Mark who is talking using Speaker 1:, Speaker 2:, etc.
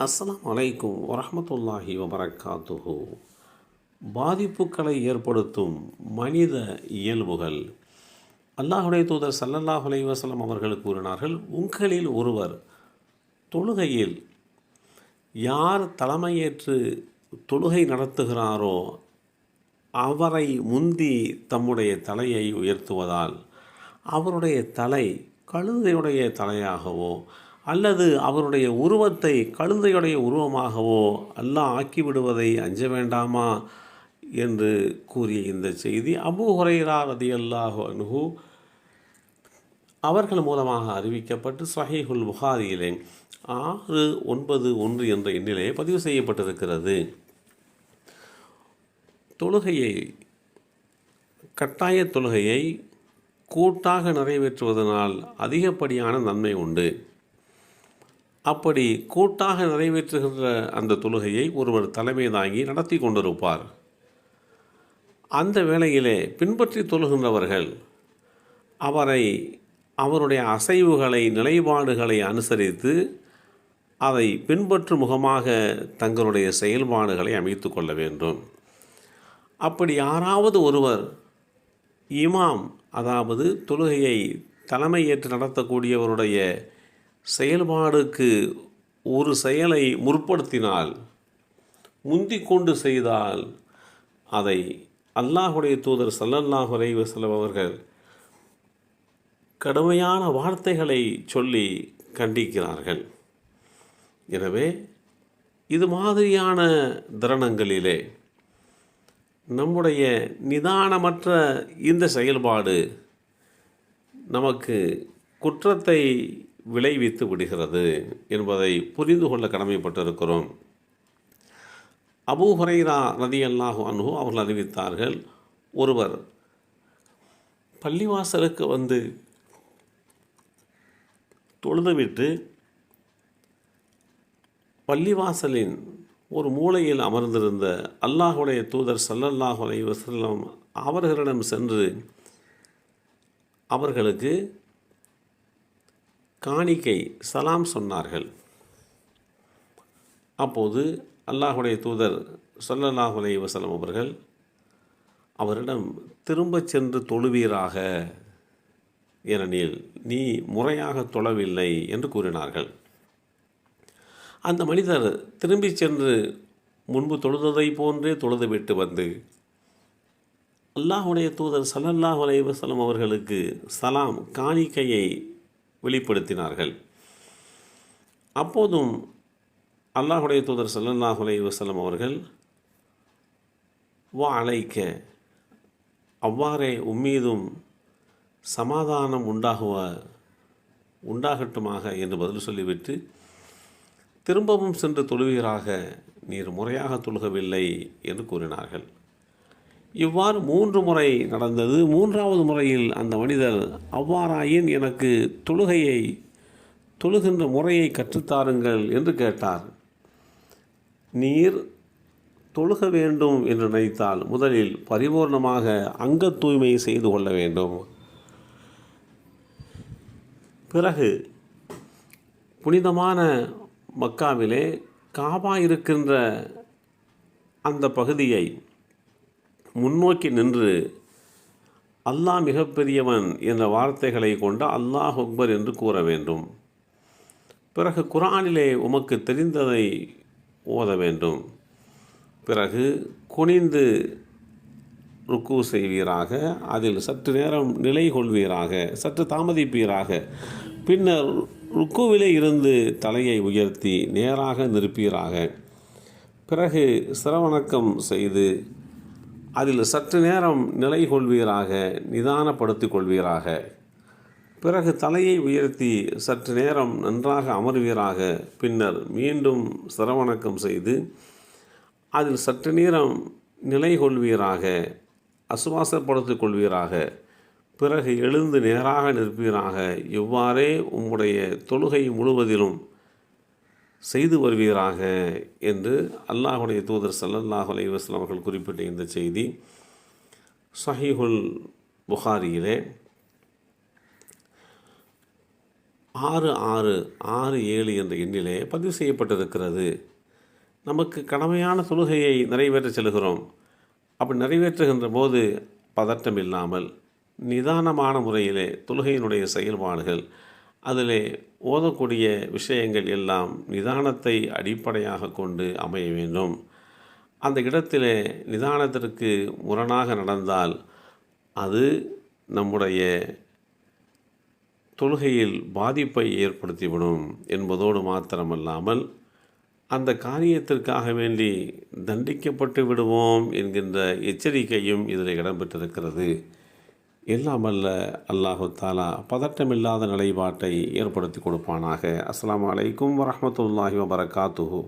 Speaker 1: அஸ்லாம் அலைக்கும் வரமத்துல்லாஹி வபரகாத்துஹு பாதிப்புகளை ஏற்படுத்தும் மனித இயல்புகள். அல்லாஹுடைய தூதர் சல்லல்லாஹ் அலைஹி அவர்கள் கூறினார்கள் உங்களில் ஒருவர் தொழுகையில் யார் தலைமையேற்று தொழுகை நடத்துகிறாரோ அவரை முந்தி தம்முடைய தலையை உயர்த்துவதால் அவருடைய தலை கழுதையுடைய தலையாகவோ அல்லது அவருடைய உருவத்தை கழுந்தையுடைய உருவமாகவோ அல்லாஹ் ஆக்கிவிடுவதை அஞ்ச வேண்டாமா என்று கூறிய இந்த செய்தி அபு ஹுரைரா ரதியல்லாஹு அன்ஹு அவர்கள் மூலமாக அறிவிக்கப்பட்டு சஹீஹுல் புகாரியிலே ஆறு ஒன்பது ஒன்று என்ற எண்ணிலே பதிவு செய்யப்பட்டிருக்கிறது. தொழுகையை கட்டாய தொழுகையை கூட்டாக நிறைவேற்றுவதனால் அதிகப்படியான நன்மை உண்டு. அப்படி கூட்டாக நிறைவேற்றுகின்ற அந்த தொழுகையை ஒருவர் தலைமை தாங்கி நடத்தி கொண்டிருப்பார். அந்த வேளையிலே பின்பற்றி தொழுகின்றவர்கள் அவரை அவருடைய அசைவுகளை நிலைப்பாடுகளை அனுசரித்து அதை பின்பற்றும் முகமாக தங்களுடைய செயல்பாடுகளை அமைத்து கொள்ள வேண்டும். அப்படி யாராவது ஒருவர் இமாம் அதாவது தொழுகையை தலைமையேற்று நடத்தக்கூடியவருடைய செயல்பாடுக்கு ஒரு செயலை முற்படுத்தினால் முந்திக்கொண்டு செய்தால் அதை அல்லாஹுடைய தூதர் சல்லல்லாஹு அலைவசலம் அவர்கள் கடுமையான வார்த்தைகளை சொல்லி கண்டிக்கிறார்கள். எனவே இது மாதிரியான தருணங்களிலே நம்முடைய நிதானமற்ற இந்த செயல்பாடு நமக்கு குற்றத்தை விளைவித்து விடுகிறது என்பதை புரிந்து கொள்ள கடமைப்பட்டிருக்கிறோம். அபூ ஹுரைரா ரதி அல்லாஹு அன்ஹு அவர்கள் அறிவித்தார்கள் ஒருவர் பள்ளிவாசலுக்கு வந்து தொழுதுவிட்டு பள்ளிவாசலின் ஒரு மூலையில் அமர்ந்திருந்த அல்லாஹுடைய தூதர் சல்லல்லாஹு அலைஹி அவர்களிடம் சென்று அவர்களுக்கு காணிக்கை சலாம் சொன்னார்கள். அப்போது அல்லாஹுடைய தூதர் சல்லல்லாஹு அலைஹி அவர்கள் அவரிடம் திரும்பச் சென்று தொழுவீராக ஏனெனில் நீ முறையாக தொழவில்லை என்று கூறினார்கள். அந்த மனிதர் திரும்பி சென்று முன்பு தொழுததை போன்றே தொழுதுவிட்டு வந்து அல்லாஹுடைய தூதர் சல்லல்லாஹு அலைவசலம் அவர்களுக்கு சலாம் காணிக்கையை வெளிப்படுத்தினார்கள். அப்போதும் அல்லாஹுடைய தூதர் சல்லல்லாஹு அலைஹி வசலம் அவர்கள் வா அழைக்க அவ்வாறே உம்மீதும் சமாதானம் உண்டாகுவ உண்டாகட்டுமாக என்று பதில் சொல்லிவிட்டு திரும்பவும் சென்று தொழுவீராக நீர் முறையாக தொழுகவில்லை என்று கூறினார்கள். இவ்வாறு மூன்று முறை நடந்தது. மூன்றாவது முறையில் அந்த மனிதர் அவ்வாறாயின் எனக்கு தொழுகையை தொழுகின்ற முறையை கற்றுத்தாருங்கள் என்று கேட்டார். நீர் தொழுக வேண்டும் என்று நினைத்தால் முதலில் பரிபூர்ணமாக அங்க தூய்மை செய்து கொள்ள வேண்டும். பிறகு புனிதமான மக்காவிலே காபா இருக்கின்ற அந்த பகுதியை முன்னோக்கி நின்று அல்லாஹ் மிகப்பெரியவன் என்ற வார்த்தைகளை கொண்டு அல்லாஹ் அக்பர் என்று கூற வேண்டும். பிறகு குரானிலே உமக்கு தெரிந்ததை ஓத வேண்டும். பிறகு குனிந்து ருக்கு செய்வீராக அதில் சற்று நேரம் நிலை கொள்வீராக சற்று தாமதிப்பீராக பின்னர் ருக்குவிலே இருந்து தலையை உயர்த்தி நேராக நிற்பீராக. பிறகு சிரவணக்கம் செய்து அதில் சற்று நேரம் நிலை கொள்வீராக நிதானப்படுத்திக் கொள்வீராக. பிறகு தலையை உயர்த்தி சற்று நேரம் நன்றாக அமர்வீராக. பின்னர் மீண்டும் சிரவணக்கம் செய்து அதில் சற்று நேரம் நிலை கொள்வீராக அசுவாசப்படுத்திக் கொள்வீராக. பிறகு எழுந்து நேராக நிற்பீராக. இவ்வாறே உம்முடைய தொழுகை முழுவதிலும் செய்து வருவீராக என்று அல்லாஹுடைய தூதர் சல்லல்லாஹு அலைவாஸ்லாம் அவர்கள் குறிப்பிட்ட இந்த செய்தி சஹீஹுல் புகாரியிலே. ஆறு ஆறு ஆறு ஏழு என்ற எண்ணிலே பதிவு செய்யப்பட்டிருக்கிறது. நமக்கு கடமையான தொழுகையை நிறைவேற்ற செல்கிறோம். அப்படி நிறைவேற்றுகின்ற போது பதட்டம் இல்லாமல் நிதானமான முறையிலே தொழுகையினுடைய செயல்பாடுகள் அதில் ஓதக்கூடிய விஷயங்கள் எல்லாம் நிதானத்தை அடிப்படையாக கொண்டு அமைய வேண்டும். அந்த இடத்திலே நிதானத்திற்கு முரணாக நடந்தால் அது நம்முடைய தொழுகையில் பாதிப்பை ஏற்படுத்திவிடும் என்பதோடு மாத்திரமல்லாமல் அந்த காரியத்திற்காக வேண்டி தண்டிக்கப்பட்டு விடுவோம் என்கின்ற எச்சரிக்கையும் இதில் இடம்பெற்றிருக்கிறது. எல்லாம் அல்ல அல்லாஹு தாலா பதட்டமில்லாத நிலைப்பாட்டை ஏற்படுத்தி கொடுப்பானாக. அஸ்லாம் அலைக்கும் வரமத்துல்லாஹி வபரகாத்துஹூ.